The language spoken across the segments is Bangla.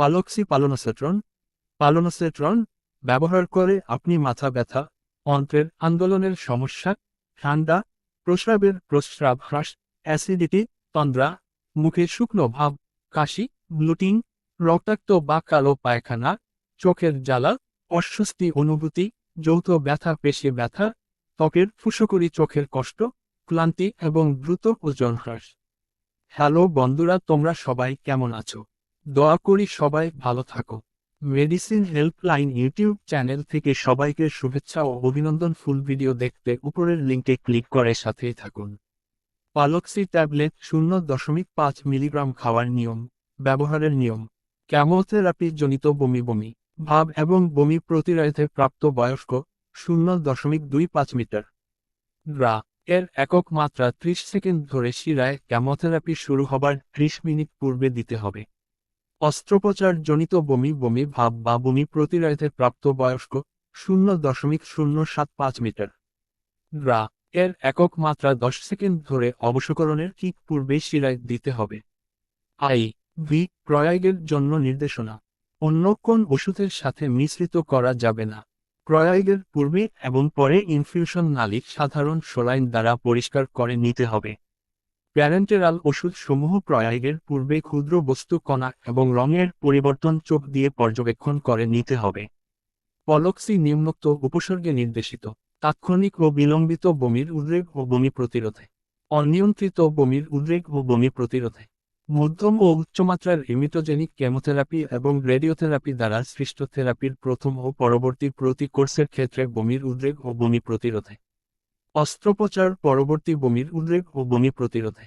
পালক্সি পালোনোসেট্রন পালোনোসেট্রন ব্যবহার করে আপনি মাথা ব্যথা, অন্ত্রের আন্দোলনের সমস্যা, ঠান্ডা, প্রস্রাবের প্রস্রাব হ্রাস, অ্যাসিডিটি, তন্দ্রা, মুখে শুকনো ভাব, কাশি, ব্লুটিং, রক্তাক্ত বা কালো পায়খানা, চোখের জ্বালা, অস্বস্তি অনুভূতি, যৌথ ব্যথা, পেশি ব্যথা, ত্বকের ফুসকরি চোখের কষ্ট, ক্লান্তি এবং দ্রুত ওজন হ্রাস। হ্যালো বন্ধুরা, তোমরা সবাই কেমন আছো? দয়া করি সবাই ভালো থাকো। মেডিসিন হেল্পলাইন ইউটিউব চ্যানেল থেকে সবাইকে শুভেচ্ছা ও অভিনন্দন। ফুল ভিডিও দেখতে উপরের লিঙ্কে ক্লিক করে সাথেই থাকুন। পালক্সি ট্যাবলেট শূন্য দশমিক পাঁচ মিলিগ্রাম খাওয়ার নিয়ম, ব্যবহারের নিয়ম ক্যামোথেরাপি জনিত বমি বমি, ভাব এবং বমি প্রতিরোধে প্রাপ্ত বয়স্ক শূন্য দশমিক দুই পাঁচ মিটার। গ্রা, এর একক মাত্রা ত্রিশ সেকেন্ড ধরে শিরায় ক্যামোথেরাপি শুরু হবার ত্রিশ মিনিট পূর্বে দিতে হবে। অস্ত্রোপচার জনিত বমি বমি, ভাব বা বমি প্রতিরোধে প্রাপ্ত বয়স্ক শূন্য দশমিক শূন্য সাত পাঁচ মিটার। গ্রা, এর একক মাত্রা দশ সেকেন্ড ধরে অবশকরণের ঠিক পূর্বে শিরায় দিতে হবে। আই, ভি, প্রয়োগের জন্য নির্দেশনা। অন্য কোন ওষুধের সাথে মিশ্রিত করা যাবে না। প্রয়োগের পূর্বে এবং পরে ইনফিউশন নালিক সাধারণ সোলাইন দ্বারা পরিষ্কার করে নিতে হবে। প্যারেন্টেরাল ওষুধসমূহ প্রয়োগের পূর্বে ক্ষুদ্র বস্তু কণা এবং রঙের পরিবর্তন চোখ দিয়ে পর্যবেক্ষণ করে নিতে হবে। পলক্সি নিম্নোক্ত উপসর্গে নির্দেশিত, তাৎক্ষণিক ও বিলম্বিত বমির উদ্রেক ও বমি প্রতিরোধে। অনিয়ন্ত্রিত বমির উদ্রেক ও বমি প্রতিরোধে। মধ্যম ও উচ্চমাত্রার ইমিটোজেনিক কেমোথেরাপি এবং রেডিওথেরাপি দ্বারা সৃষ্ট থেরাপির প্রথম ও পরবর্তী প্রতি কোর্সের ক্ষেত্রে বমির উদ্রেক ও বমি প্রতিরোধে। অস্ত্রোপচার পরবর্তী বমির উদ্রেক ও বমি প্রতিরোধে।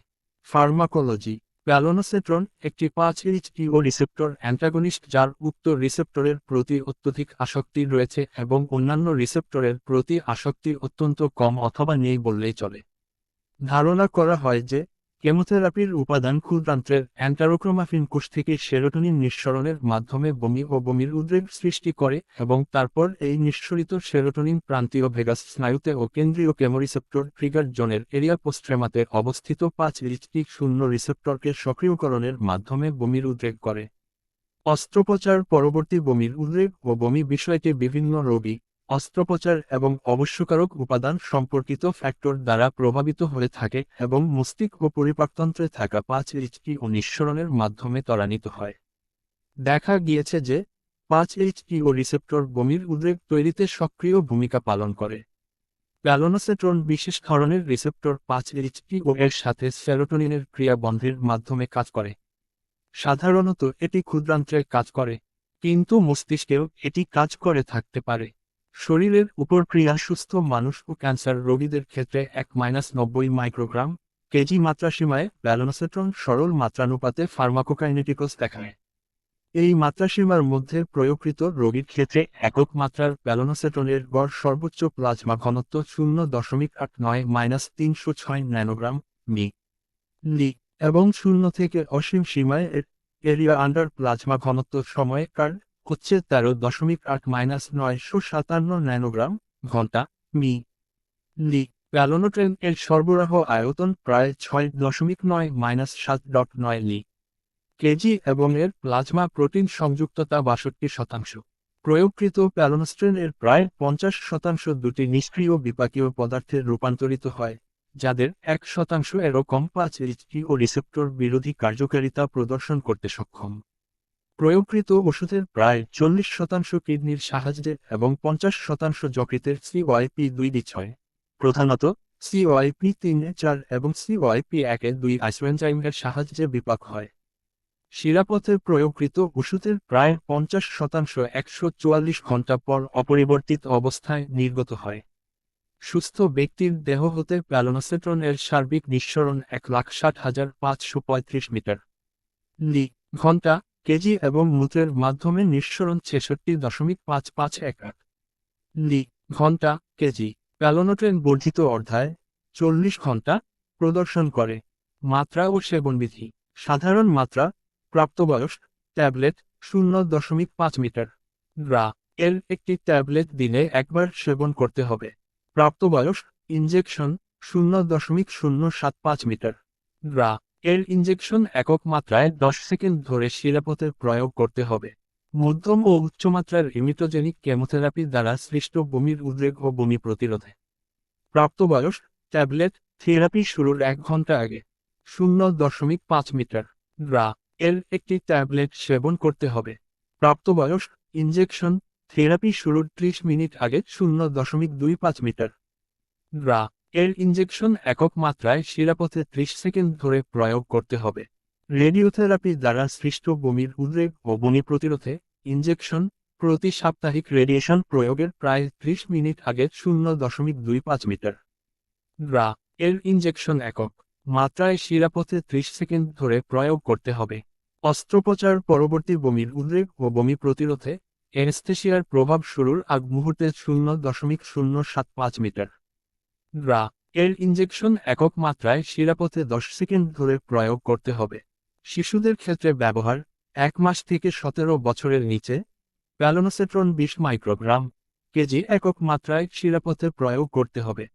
ফার্মাকোলজি, প্যালোনোসেট্রন একটি পাঁচ ও রিসেপ্টর অ্যান্টাগনিস্ট যার উক্ত রিসেপ্টরের প্রতি অত্যধিক আসক্তি রয়েছে এবং অন্যান্য রিসেপ্টরের প্রতি আসক্তি অত্যন্ত কম অথবা নেই বললেই চলে। ধারণা করা হয় যে কেমোথেরাপির উপাদান ক্ষুদ্রান্ত্রের অ্যান্টারোক্রোমাফিন কোষ থেকে সেরোটোনিন নিঃসরণের মাধ্যমে বমি ও বমির উদ্রেক সৃষ্টি করে এবং তারপর এই নিঃসরিত সেরোটোনিন প্রান্তীয় ভেগাস স্নায়ুতে ও কেন্দ্রীয় কেমোরিসেপ্টর ট্রিগার জোনের এরিয়া পোস্ট্রেমাতে অবস্থিত পাঁচ লিচটিক শূন্য রিসেপ্টরকে সক্রিয়করণের মাধ্যমে বমির উদ্রেক করে। অস্ত্রোপচার, পরবর্তী বমির উদ্রেক ও বমি বিষয়টি বিভিন্ন রোগী অস্ত্রোপচার এবং অবশ্যকারক উপাদান সম্পর্কিত ফ্যাক্টর দ্বারা প্রভাবিত হয়ে থাকে এবং মস্তিষ্ক ও পরিপাকতন্ত্রে থাকা পাঁচ এইচপি ও নিঃসরণের মাধ্যমে ত্বরান্বিত হয়। দেখা গিয়েছে যে, পাঁচ এইচপি ও রিসেপ্টর বমির উদ্রেক তৈরিতে সক্রিয় ভূমিকা পালন করে। প্যালোনোসেট্রন বিশেষ ধরনের রিসেপ্টর পাঁচ এইচপি ও এর সাথে সেরোটোনিনের ক্রিয়া বন্ধের মাধ্যমে কাজ করে। সাধারণত এটি ক্ষুদ্রান্ত্রে কাজ করে, কিন্তু মস্তিষ্কেও এটি কাজ করে থাকতে পারে। শরীরের উপর ক্রিয়া সুস্থ মানুষ ও ক্যান্সার রোগীদের ক্ষেত্রে এক মাইনাস নব্বই মাইক্রোগ্রাম কেজি মাত্রাসীমায় ব্যালোনোসেট্রন সরল মাত্রানুপাতে ফার্মাকোকাইনেটিকস দেখায়। এই মাত্রাসীমার মধ্যে প্রয়োগকৃত রোগীর ক্ষেত্রে একক মাত্রার ব্যালোনোসেট্রনের গড় সর্বোচ্চ প্লাজমা ঘনত্ব শূন্য দশমিক আট নয় মাইনাস তিনশো ছয় ন্যানোগ্রাম মি। লি এবং শূন্য থেকে অসীম সীমায় এর এরিয়া আন্ডার প্লাজমা ঘনত্ব সময়কার হচ্ছে তেরো দশমিক আট মাইনাস নয়শো সাতান্ন ন্যানোগ্রাম ঘণ্টা মি। লি। প্যালোনোট্রেন এর সরবরাহ আয়তন প্রায় ছয় দশমিক নয় মাইনাস সাত ডট নয় লি। কেজি এবং এর প্লাজমা প্রোটিন সংযুক্ততা বাষট্টি শতাংশ। প্রয়োগকৃত প্যালোনোস্ট্রেন এর প্রায় পঞ্চাশ শতাংশ দুটি নিষ্ক্রিয় বিপাকীয় পদার্থে রূপান্তরিত হয়, যাদের এক শতাংশ এরকম পাঁচ ও রিসেপ্টর বিরোধী কার্যকারিতা প্রদর্শন করতে সক্ষম। প্রয়োগকৃত ওষুধের প্রায় চল্লিশ শতাংশ কিডনির সাহায্যে এবং পঞ্চাশ শতাংশ যকৃতের সিওয়াইপি দুই ডি ছয়। প্রধানত সিওয়াইপি তিন চার এবং সিওয়াইপি একে দুই আইসোএনজাইমের সাহায্যে বিপাক হয়। শিরাপথে প্রয়োগকৃত ওষুধের প্রায় পঞ্চাশ শতাংশ একশো চুয়াল্লিশ ঘণ্টা পর অপরিবর্তিত অবস্থায় নির্গত হয়। সুস্থ ব্যক্তির দেহ হতে প্যালোনোসেট্রনের সার্বিক নিঃসরণ এক লাখ ষাট হাজার পাঁচশো পঁয়ত্রিশ মিটার। লি, ঘণ্টা কেজি এবং মূত্রের মাধ্যমে নিঃসরণ ছেষট্টি দশমিক পাঁচ পাঁচ এক আট লি ঘণ্টা কেজি। প্যালোনোট্রেন বর্ধিত অর্ধায় চল্লিশ ঘণ্টা প্রদর্শন করে। মাত্রা ও সেবনবিধি সাধারণ মাত্রা প্রাপ্তবয়স ট্যাবলেট শূন্য দশমিক পাঁচ মিটার। গ্রা। এর একটি ট্যাবলেট দিনে একবার সেবন করতে হবে। প্রাপ্তবয়স ইনজেকশন শূন্য দশমিক শূন্য সাত পাঁচ মিটার। গ্রা। এর ইঞ্জেকশন একক মাত্রায় দশ সেকেন্ড ধরে শিরাপথের প্রয়োগ করতে হবে। মধ্যম ও উচ্চমাত্রার ইমিটোজেনিক কেমোথেরাপি দ্বারা সৃষ্ট বমির উদ্রেক ও বমি প্রতিরোধে। প্রাপ্তবয়স, ট্যাবলেট, থেরাপি শুরুর এক ঘণ্টা আগে। শূন্য দশমিক পাঁচ মিটার। গ্রা, এর একটি ট্যাবলেট সেবন করতে হবে। প্রাপ্তবয়স ইঞ্জেকশন থেরাপি শুরুর ত্রিশ মিনিট আগে শূন্য দশমিক দুই পাঁচ মিটার। গ্রা এর ইঞ্জেকশন একক মাত্রায় শিরাপথে ত্রিশ সেকেন্ড ধরে প্রয়োগ করতে হবে। রেডিওথেরাপি দ্বারা সৃষ্ট বমির উদ্রেক ও বমি প্রতিরোধে ইঞ্জেকশন প্রতি সাপ্তাহিক রেডিয়েশন প্রয়োগের প্রায় ত্রিশ মিনিট আগে শূন্য দশমিক দুই পাঁচ মিটার। গ্রা এর ইঞ্জেকশন একক মাত্রায় শিরাপথে ত্রিশ সেকেন্ড ধরে প্রয়োগ করতে হবে। অস্ত্রোপচার পরবর্তী বমির উদ্রেক ও বমি প্রতিরোধে এনেস্থেশিয়ার প্রভাব শুরুর আগ মুহূর্তে শূন্য দশমিক শূন্য সাত পাঁচ মিটার। গ্রা এর ইনজেকশন একক মাত্রায় শিরাপথে দশ সেকেন্ড ধরে প্রয়োগ করতে হবে। শিশুদের ক্ষেত্রে ব্যবহার, এক মাস থেকে সতেরো বছরের নিচে, প্যালোনোসেট্রন বিশ মাইক্রোগ্রাম কেজি একক মাত্রায় শিরাপথে প্রয়োগ করতে হবে,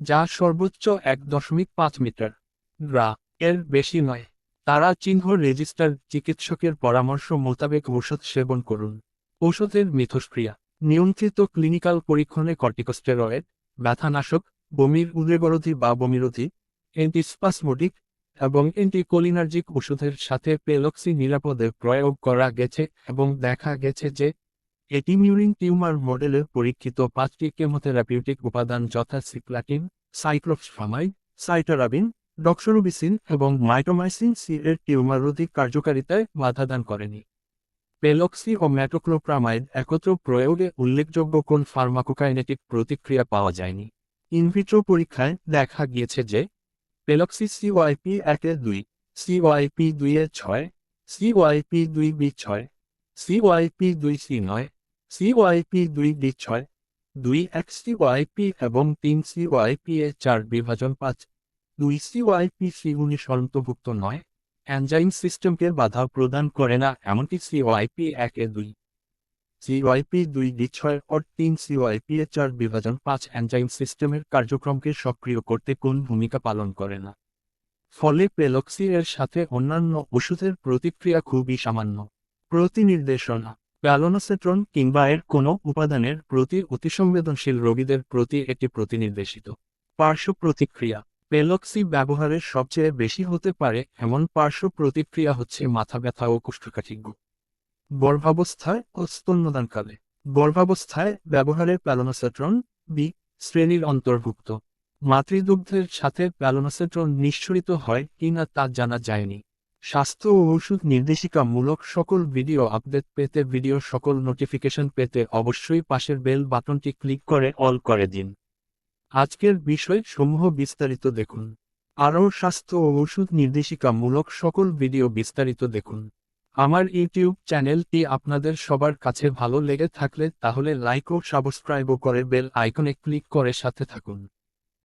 যা সর্বোচ্চ এক দশমিক পাঁচ মিটার। গ্রা এর বেশি নয়, তারা চিহ্ন রেজিস্টার চিকিৎসকের পরামর্শ মোতাবেক ঔষধ সেবন করুন। ঔষধের মিথস্ক্রিয়া, নিয়ন্ত্রিত ক্লিনিক্যাল পরীক্ষণে কর্টিকোস্টেরয়েড, ব্যথানাশক বমির উদ্রেগরোধী বা বমিরোধী অ্যান্টিস্পাসমোটিক এবং অ্যান্টিকোলিনার্জিক ওষুধের সাথে পেলক্সি নিরাপদে প্রয়োগ করা গেছে এবং দেখা গেছে যে, এটি মিউরিন টিউমার মডেলে পরীক্ষিত পাঁচটি কেমোথেরাপিউটিক উপাদান যথা সিক্লাটিন সাইক্লোফামাইড সাইটারাবিন, ডক্সরোবিসিন এবং মাইটোমাইসিন সি এর টিউমারোধী কার্যকারিতায় বাধাদান করেনি। পেলক্সি ও ম্যাটোক্লোপ্রামাইড একত্র প্রয়োগে উল্লেখযোগ্য কোন ফার্মাকোকাইনেটিক প্রতিক্রিয়া পাওয়া যায়নি। ইনভিট্রো পরীক্ষায় দেখা গিয়েছে যে পেলক্সি সিওয়াইপি একে দুই সিওয়াইপি দুই এ ছয় সিওয়াইপি দুই বি ছয় সিওয়াইপি দুই সি নয় সিওয়াইপি দুই ডি ছয়, দুই এক সিওয়াইপি এবং তিন সিওয়াইপি এ চার বিভাজন পাঁচ, দুই সিওয়াইপি সি উনিশ অন্তর্ভুক্ত নয় অ্যানজাইম সিস্টেমকে বাধা প্রদান করে না, এমনকি সিওয়াইপি এক এ দুই। সিওয়াইপি দুই ডি ছয় ও তিন সিওয়াইপি এ চার বিভাজন পাঁচ অ্যানজাইম সিস্টেমের কার্যক্রমকে সক্রিয় করতে কোন ভূমিকা পালন করে না? ফলে পেলক্সি এর সাথে অন্যান্য ওষুধের প্রতিক্রিয়া খুবই সামান্য। প্রতিনির্দেশনা, প্যালোনোসেট্রন কিংবা এর কোনো উপাদানের প্রতি অতিসংবেদনশীল রোগীদের প্রতি এটি প্রতিনির্দেশিত। পার্শ্ব প্রতিক্রিয়া, পেলক্সি ব্যবহারের সবচেয়ে বেশি হতে পারে এমন পার্শ্ব প্রতিক্রিয়া হচ্ছে মাথা ব্যথা ও কুষ্ঠকাঠিজ্ঞ গর্ভাবস্থায় ও স্তন্যদানকালে। গর্ভাবস্থায় ব্যবহারে প্যালোনোসেট্রন বি শ্রেণির অন্তর্ভুক্ত। মাতৃদুগ্ধের সাথে প্যালোনোসেট্রন নিঃসরিত হয় কিনা তা জানা যায়নি। স্বাস্থ্য ও ওষুধ নির্দেশিকামূলক সকল ভিডিও আপডেট পেতে ভিডিও সকল নোটিফিকেশন পেতে অবশ্যই পাশের বেল বাটনটি ক্লিক করে অল করে দিন। আজকের বিষয় সমূহ বিস্তারিত দেখুন। আরও স্বাস্থ্য ও ওষুধ নির্দেশিকামূলক সকল ভিডিও বিস্তারিত দেখুন। আমার ইউটিউব চ্যানেলটি আপনাদের সবার কাছে ভালো লেগে থাকলে তাহলে লাইক ও সাবস্ক্রাইবও করে বেল আইকনে ক্লিক করে সাথে থাকুন।